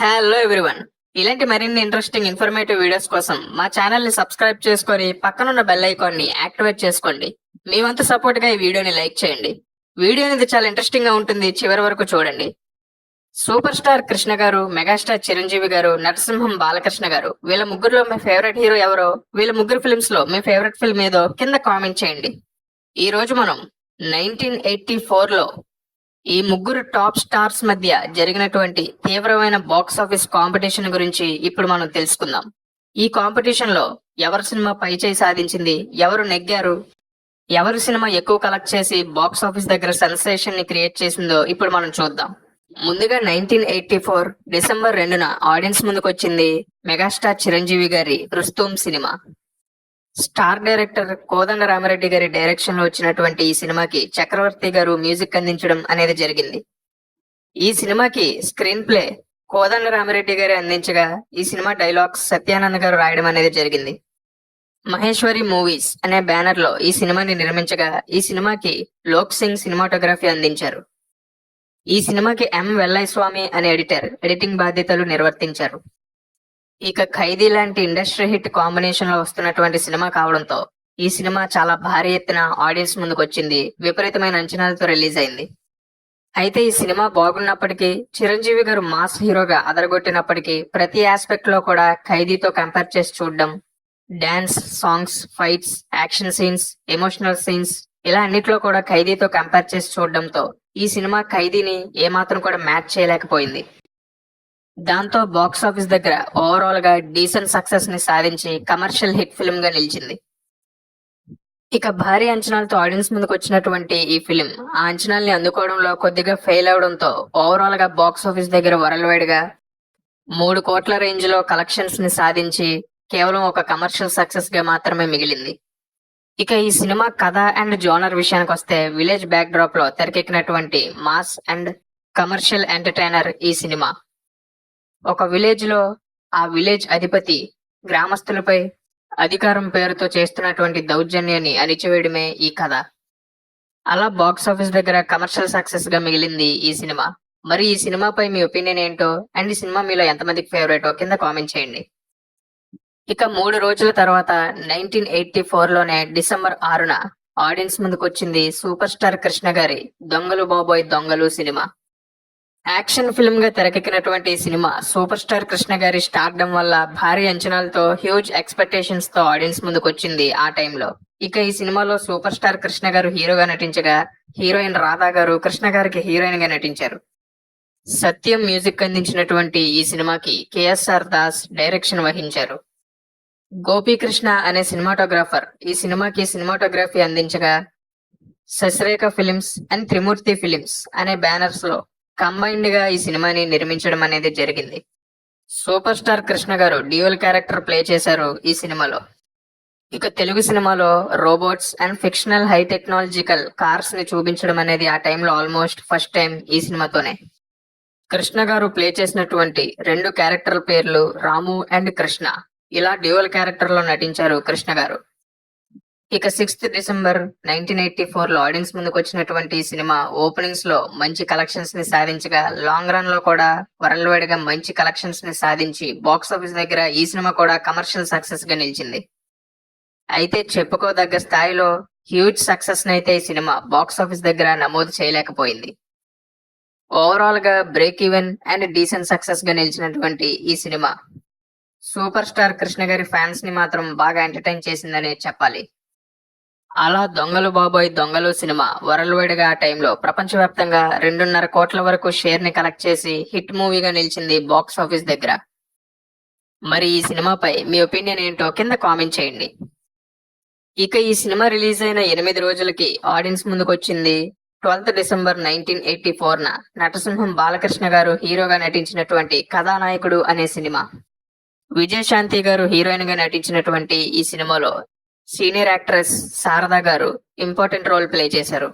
Hello everyone ఇలాంటి మరిన్ని interesting informative videos కోసం మా ఛానల్ని సబ్స్క్రైబ్ చేసుకొని పక్కనున్న బెల్ ఐకాన్ని యాక్టివేట్ చేసుకోండి. మీ వంతు సపోర్ట్గా ఈ వీడియోని లైక్ చేయండి. వీడియో అనేది చాలా ఇంట్రెస్టింగ్గా ఉంటుంది. చివరి వరకు చూడండి. సూపర్ స్టార్ కృష్ణ గారు మెగాస్టార్ చిరంజీవి గారు నరసింహం బాలకృష్ణ గారు వీళ్ళ ముగ్గురులో మీ ఫేవరెట్ హీరో ఎవరో వీళ్ళ ముగ్గురు ఫిల్మ్స్లో మీ ఫేవరెట్ ఫిల్మ్ ఏదో కింద కామెంట్ చేయండి. ఈ రోజు మనం నైన్టీన్ ఎయిటీ ఫోర్లో ఈ ముగ్గురు టాప్ స్టార్స్ మధ్య జరిగినటువంటి తీవ్రమైన బాక్స్ ఆఫీస్ కాంపిటీషన్ గురించి ఇప్పుడు మనం తెలుసుకుందాం. ఈ కాంపిటీషన్లో ఎవరి సినిమా పైచేయి సాధించింది ఎవరు నెగ్గారు ఎవరి సినిమా ఎక్కువ కలెక్ట్ చేసి బాక్స్ ఆఫీస్ దగ్గర సెన్సేషన్ని క్రియేట్ చేసిందో ఇప్పుడు మనం చూద్దాం. ముందుగా నైన్టీన్ ఎయిటీ ఫోర్ డిసెంబర్ రెండున ఆడియన్స్ ముందుకు వచ్చింది మెగాస్టార్ చిరంజీవి గారి Rustum cinema. Star director Kodanda Rama Reddy గారి డైరెక్షన్లో వచ్చినటువంటి ఈ సినిమాకి చక్రవర్తి గారు మ్యూజిక్ అందించడం అనేది జరిగింది. ఈ సినిమాకి స్క్రీన్ ప్లే కోదండ రామరెడ్డి గారి అందించగా ఈ సినిమా డైలాగ్స్ సత్యానంద్ గారు రాయడం అనేది జరిగింది. మహేశ్వరి మూవీస్ అనే బ్యానర్లో ఈ సినిమాని నిర్మించగా ఈ సినిమాకి లోక్ సింగ్ సినిమాటోగ్రఫీ అందించారు. ఈ సినిమాకి ఎం వెల్లయ్య స్వామి అనే ఎడిటర్ ఎడిటింగ్ బాధ్యతలు నిర్వర్తించారు. ఇక ఖైదీ లాంటి ఇండస్ట్రీ హిట్ కాంబినేషన్లో వస్తున్నటువంటి సినిమా కావడంతో ఈ సినిమా చాలా భారీ ఎత్తున ఆడియన్స్ ముందుకు వచ్చింది విపరీతమైన అంచనాలతో రిలీజ్ అయింది. అయితే ఈ సినిమా బాగున్నప్పటికీ చిరంజీవి గారు మాస్ హీరోగా అదరగొట్టినప్పటికీ ప్రతి ఆస్పెక్ట్లో కూడా ఖైదీతో కంపేర్ చేసి చూడడం dance songs fights action scenes emotional scenes ఇలా అన్నిట్లో కూడా ఖైదీతో కంపేర్ చేసి చూడడంతో ఈ సినిమా ఖైదీని ఏమాత్రం కూడా మ్యాచ్ చేయలేకపోయింది. దాంతో బాక్స్ ఆఫీస్ దగ్గర ఓవరాల్గా డీసెంట్ సక్సెస్ని సాధించి కమర్షియల్ హిట్ ఫిల్మ్గా నిలిచింది. ఇక భారీ అంచనాలతో ఆడియన్స్ ముందుకు వచ్చినటువంటి ఈ ఫిలిం ఆ అంచనాల్ని అందుకోవడంలో కొద్దిగా ఫెయిల్ అవడంతో ఓవరాల్గా బాక్స్ ఆఫీస్ దగ్గర వరల్డ్ వైడ్గా మూడు కోట్ల రేంజ్లో కలెక్షన్స్ని సాధించి కేవలం ఒక కమర్షియల్ సక్సెస్గా మాత్రమే మిగిలింది. ఇక ఈ సినిమా కథ అండ్ జోనర్ విషయానికి వస్తే విలేజ్ బ్యాక్ డ్రాప్లో తెరకెక్కినటువంటి మాస్ అండ్ కమర్షియల్ ఎంటర్టైనర్ ఈ సినిమా. ఒక విలేజ్లో ఆ విలేజ్ అధిపతి గ్రామస్తులపై అధికారం పేరుతో చేస్తున్నటువంటి దౌర్జన్యాన్ని అణిచివేయడమే ఈ కథ. అలా బాక్స్ ఆఫీస్ దగ్గర కమర్షియల్ సక్సెస్గా మిగిలింది ఈ సినిమా. మరి ఈ సినిమాపై మీ ఒపీనియన్ ఏంటో అండ్ ఈ సినిమా మీలో ఎంతమందికి ఫేవరెటో కింద కామెంట్ చేయండి. ఇక మూడు రోజుల తర్వాత నైన్టీన్ ఎయిటీ ఫోర్లోనే డిసెంబర్ ఆరున ఆడియన్స్ ముందుకు వచ్చింది సూపర్ స్టార్ కృష్ణ గారి దొంగలు బాబోయ్ దొంగలు సినిమా. యాక్షన్ ఫిల్మ్గా తెరకెక్కినటువంటి ఈ సినిమా సూపర్ స్టార్ కృష్ణ గారి స్టార్డమ్ వల్ల భారీ అంచనాలతో హ్యూజ్ ఎక్స్పెక్టేషన్స్తో ఆడియన్స్ ముందుకు వచ్చింది ఆ టైంలో. ఇక ఈ సినిమాలో సూపర్ స్టార్ కృష్ణ గారు హీరోగా నటించగా హీరోయిన్ రాధా గారు కృష్ణ గారికి హీరోయిన్గా నటించారు. సత్యం మ్యూజిక్ అందించినటువంటి ఈ సినిమాకి కేఎస్ఆర్ దాస్ డైరెక్షన్ వహించారు. గోపీకృష్ణ అనే సినిమాటోగ్రాఫర్ ఈ సినిమాకి సినిమాటోగ్రఫీ అందించగా Sasirekha films and Trimurthi films అనే బ్యానర్స్లో కంబైన్డ్గా ఈ సినిమాని నిర్మించడం అనేది జరిగింది. సూపర్ స్టార్ కృష్ణ గారు డ్యూయల్ క్యారెక్టర్ ప్లే చేశారు ఈ సినిమాలో. ఇక తెలుగు సినిమాలో robots and fictional high technological కార్స్ని చూపించడం అనేది ఆ టైంలో ఆల్మోస్ట్ ఫస్ట్ టైం ఈ సినిమాతోనే. కృష్ణ గారు ప్లే చేసినటువంటి రెండు క్యారెక్టర్ పేర్లు రాము అండ్ కృష్ణ. ఇలా డ్యూయల్ క్యారెక్టర్లో నటించారు కృష్ణ గారు. ఇక సిక్స్త్ డిసెంబర్ నైన్టీన్ ఎయిటీ ఫోర్లో ఆడియన్స్ ముందుకు వచ్చినటువంటి సినిమా ఓపెనింగ్స్లో మంచి కలెక్షన్స్ని సాధించగా లాంగ్ రన్లో కూడా వరల్డ్ వైడ్గా మంచి కలెక్షన్స్ని సాధించి బాక్స్ ఆఫీస్ దగ్గర ఈ సినిమా కూడా కమర్షియల్ సక్సెస్గా నిలిచింది. అయితే చెప్పుకోదగ్గ స్థాయిలో హ్యూజ్ సక్సెస్ అయితే ఈ సినిమా బాక్స్ ఆఫీస్ దగ్గర నమోదు చేయలేకపోయింది. ఓవరాల్గా బ్రేక్ ఈవెన్ అండ్ డీసెంట్ సక్సెస్గా నిలిచినటువంటి ఈ సినిమా సూపర్ స్టార్ కృష్ణ గారి ఫ్యాన్స్ని మాత్రం బాగా ఎంటర్టైన్ చేసిందనే చెప్పాలి. అలా దొంగలు బాబోయ్ దొంగలు సినిమా. వరల్డ్ వైడ్గా ఆ టైంలో ప్రపంచవ్యాప్తంగా రెండున్నర కోట్ల వరకు షేర్ని కలెక్ట్ చేసి హిట్ మూవీగా నిలిచింది బాక్స్ ఆఫీస్ దగ్గర. మరి ఈ సినిమాపై మీ ఒపీనియన్ ఏంటో కింద కామెంట్ చేయండి. ఇక ఈ సినిమా రిలీజ్ అయిన ఎనిమిది రోజులకి ఆడియన్స్ ముందుకు వచ్చింది twelfth December nineteen eighty four న నటసింహం బాలకృష్ణ గారు హీరోగా నటించినటువంటి కథానాయకుడు అనే సినిమా. విజయశాంతి గారు హీరోయిన్గా నటించినటువంటి ఈ సినిమాలో సీనియర్ యాక్ట్రెస్ శారదా గారు ఇంపార్టెంట్ రోల్ ప్లే చేశారు.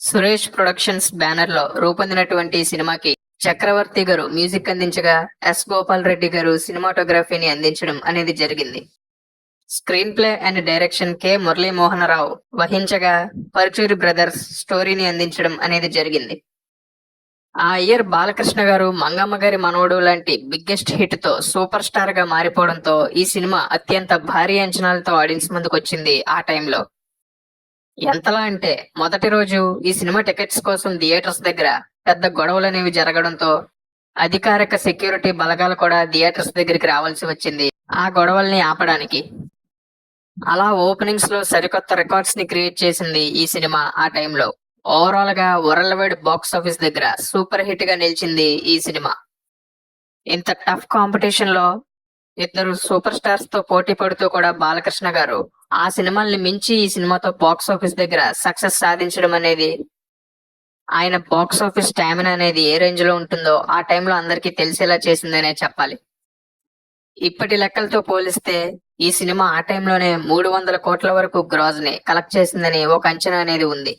సురేష్ ప్రొడక్షన్స్ బ్యానర్లో రూపొందినటువంటి సినిమాకి చక్రవర్తి గారు మ్యూజిక్ అందించగా ఎస్ గోపాల్ రెడ్డి గారు సినిమాటోగ్రఫీని అందించడం అనేది జరిగింది. Screenplay and direction K Muralimohanarao వహించగా పరుచూరి బ్రదర్స్ స్టోరీని అందించడం అనేది జరిగింది. ఆ ఇయర్ బాలకృష్ణ గారు మంగమ్మ గారి మనవడు లాంటి బిగ్గెస్ట్ హిట్తో సూపర్ స్టార్గా మారిపోవడంతో ఈ సినిమా అత్యంత భారీ అంచనాలతో ఆడియన్స్ ముందుకు వచ్చింది ఆ టైంలో. ఎంతలా అంటే మొదటి రోజు ఈ సినిమా టికెట్స్ కోసం థియేటర్స్ దగ్గర పెద్ద గొడవలు అనేవి జరగడంతో అధికారిక సెక్యూరిటీ బలగాలు కూడా థియేటర్స్ దగ్గరికి రావాల్సి వచ్చింది ఆ గొడవల్ని ఆపడానికి. అలా ఓపెనింగ్స్లో సరికొత్త రికార్డ్స్ని క్రియేట్ చేసింది ఈ సినిమా ఆ టైంలో. ఓవరాల్గా వరల్డ్ వైడ్ బాక్స్ ఆఫీస్ దగ్గర సూపర్ హిట్గా నిలిచింది ఈ సినిమా. ఇంత టఫ్ కాంపిటీషన్లో ఇద్దరు సూపర్ స్టార్స్తో పోటీ పడుతూ కూడా బాలకృష్ణ గారు ఆ సినిమాల్ని మించి ఈ సినిమాతో బాక్స్ ఆఫీస్ దగ్గర సక్సెస్ సాధించడం అనేది ఆయన బాక్స్ ఆఫీస్ స్టామినా అనేది ఏ రేంజ్లో ఉంటుందో ఆ టైంలో అందరికీ తెలిసేలా చేసిందనే చెప్పాలి. ఇప్పటి లెక్కలతో పోలిస్తే ఈ సినిమా ఆ టైంలోనే మూడు వందల కోట్ల వరకు గ్రాజ్ని కలెక్ట్ చేసిందని ఒక అంచనా అనేది ఉంది.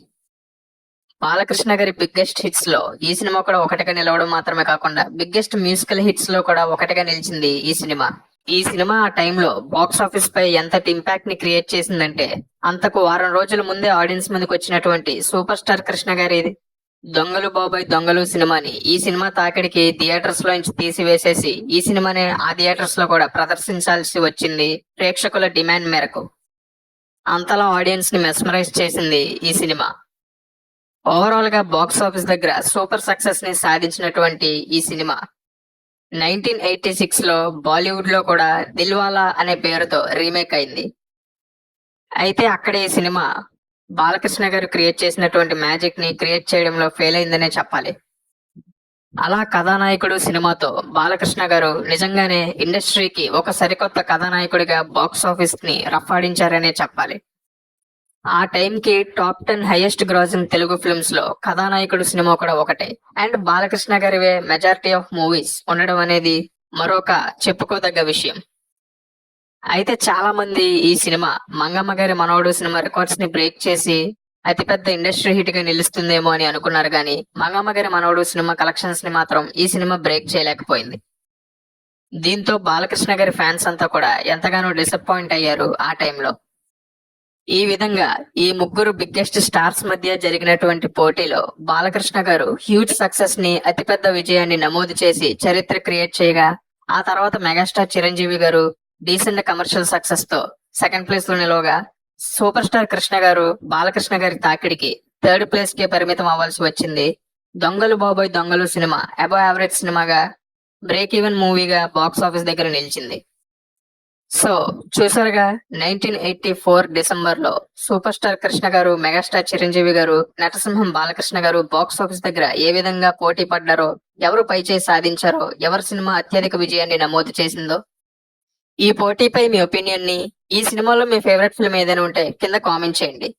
బాలకృష్ణ గారి బిగ్గెస్ట్ హిట్స్లో ఈ సినిమా కూడా ఒకటిగా నిలవడం మాత్రమే కాకుండా బిగ్గెస్ట్ మ్యూజికల్ హిట్స్లో కూడా ఒకటిగా నిలిచింది ఈ సినిమా. ఈ సినిమా ఆ టైంలో బాక్స్ ఆఫీస్ పై ఎంతటి ఇంపాక్ట్ని క్రియేట్ చేసిందంటే అంతకు వారం రోజుల ముందే ఆడియన్స్ ముందుకు వచ్చినటువంటి సూపర్ స్టార్ కృష్ణ గారి దొంగలు బాబాయ్ దొంగలు సినిమాని ఈ సినిమా తాకిడికి థియేటర్స్లో నుంచి తీసివేసేసి ఈ సినిమాని ఆ థియేటర్స్లో కూడా ప్రదర్శించాల్సి వచ్చింది ప్రేక్షకుల డిమాండ్ మేరకు. అంతలా ఆడియన్స్ని మెస్మరైజ్ చేసింది ఈ సినిమా. ఓవరాల్గా బాక్స్ ఆఫీస్ దగ్గర సూపర్ సక్సెస్ని సాధించినటువంటి ఈ సినిమా. నైన్టీన్ ఎయిటీ సిక్స్లో బాలీవుడ్లో కూడా దిల్వాలా అనే పేరుతో రీమేక్ అయింది. అయితే అక్కడ ఈ సినిమా బాలకృష్ణ గారు క్రియేట్ చేసినటువంటి మ్యాజిక్ని క్రియేట్ చేయడంలో ఫెయిల్ అయిందనే చెప్పాలి. అలా కథానాయకుడు సినిమాతో బాలకృష్ణ గారు నిజంగానే ఇండస్ట్రీకి ఒక సరికొత్త కథానాయకుడిగా బాక్స్ ఆఫీస్ని రఫాడించారనే చెప్పాలి. ఆ టైంకి top ten highest grossing Telugu ఫిల్మ్స్లో Kathanayakudu cinema కూడా ఒకటే. అండ్ బాలకృష్ణ గారివే మెజారిటీ ఆఫ్ మూవీస్ ఉండడం అనేది మరొక చెప్పుకోదగ్గ విషయం. అయితే చాలా మంది ఈ సినిమా మంగమ్మ గారి మనవడు సినిమా రికార్డ్స్ని బ్రేక్ చేసి అతిపెద్ద ఇండస్ట్రీ హిట్గా నిలుస్తుందేమో అని అనుకున్నారు కానీ మంగమ్మ గారి మనవడు సినిమా కలెక్షన్స్ని మాత్రం ఈ సినిమా బ్రేక్ చేయలేకపోయింది. దీంతో బాలకృష్ణ గారి ఫ్యాన్స్ అంతా కూడా ఎంతగానో డిసప్పాయింట్ అయ్యారు ఆ టైంలో ఈ విధంగా ఈ ముగ్గురు బిగ్గెస్ట్ స్టార్స్ మధ్య జరిగినటువంటి పోటీలో బాలకృష్ణ గారు హ్యూజ్ సక్సెస్ని అతిపెద్ద విజయాన్ని నమోదు చేసి చరిత్ర క్రియేట్ చేయగా ఆ తర్వాత మెగాస్టార్ చిరంజీవి గారు డీసెంట్ కమర్షియల్ సక్సెస్తో సెకండ్ ప్లేస్లో నిలవగా సూపర్ స్టార్ కృష్ణ గారు బాలకృష్ణ గారి తాకిడికి థర్డ్ ప్లేస్కి పరిమితం అవ్వాల్సి వచ్చింది. దొంగలు బాబోయ్ దొంగలు సినిమా అబో యావరేజ్ సినిమాగా బ్రేక్ ఈవెన్ మూవీగా బాక్స్ ఆఫీస్ దగ్గర నిలిచింది. సో చూసారుగా నైన్టీన్ ఎయిటీ ఫోర్ డిసెంబర్లో సూపర్ స్టార్ కృష్ణ గారు మెగాస్టార్ చిరంజీవి గారు నటసింహం బాలకృష్ణ గారు బాక్స్ ఆఫీస్ దగ్గర ఏ విధంగా పోటీ పడ్డారో ఎవరు పైచేయి సాధించారో ఎవరి సినిమా అత్యధిక విజయాన్ని నమోదు చేసిందో? ఈ పోటీపై మీ ఒపీనియన్ని ఈ సినిమాలో మీ ఫేవరెట్ ఫిల్మ్ ఏదైనా ఉంటే కింద కామెంట్ చేయండి.